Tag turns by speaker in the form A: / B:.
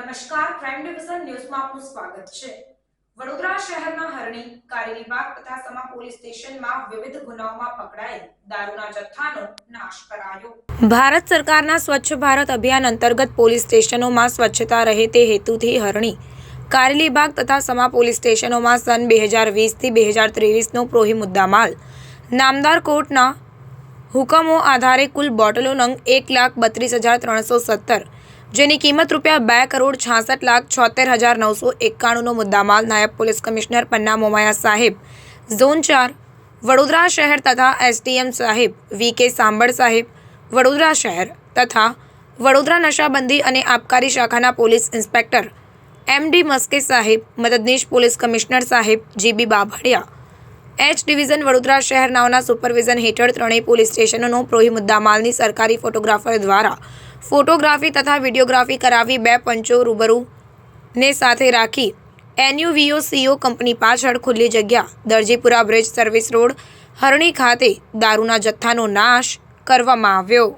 A: નમસ્કાર crime division ન્યૂઝમાં આપનું સ્વાગત છે. વડોદરા શહેરના હરણી કારેલીબાગ તથા સમા પોલીસ સ્ટેશનમાં વિવિધ ગુનાઓમાં પકડાયેલ દારૂના જથ્થાનો નાશ કરાયો. ભારત સરકારના સ્વચ્છ ભારત અભિયાન અંતર્ગત પોલીસ સ્ટેશનોમાં સ્વચ્છતા રહે તે હેતુથી હરણી કારેલીબાગ તથા સમા પોલીસ સ્ટેશનોમાં સન બે હજાર વીસથી બે હજાર ત્રેવીસનો પ્રોહી મુદ્દામાલ. નામદાર કોર્ટના હુકમો આધારે કુલ બોટલો નંગ એક લાખ બત્રીસ હજાર ત્રણસો સત્તર જેની કિંમત રૂપિયા બે કરોડ છાસઠ લાખ છોતેર હજાર નવસો એકાણુંનો મુદ્દામાલ નાયબ પોલીસ કમિશનર પન્ના મોમાયા સાહેબ. ઝોન ચાર, વડોદરા શહેર તથા એસડીએમ સાહેબ વી કે સાંબળ સાહેબ. વડોદરા શહેર તથા વડોદરા નશાબંધી અને આબકારી શાખાના police inspector M D Maske સાહેબ, મદદનીશ પોલીસ કમિશનર સાહેબ GB Babhadiya H division Vadodara શહેર નાઓના સુપરવિઝન હેઠળ ત્રણેય પોલીસ સ્ટેશનોનો પ્રોહી મુદ્દામાલની સરકારી ફોટોગ્રાફર દ્વારા ફોટોગ્રાફી તથા વિડીયોગ્રાફી કરાવી બે પંચો રૂબરૂ ને સાથે રાખી એનયુવીઓ સીઓ કંપની પાછળ ખુલ્લી જગ્યા, Darjipura bridge service road, Harni ખાતે દારૂના જથ્થાનો નાશ કરવામાં આવ્યો.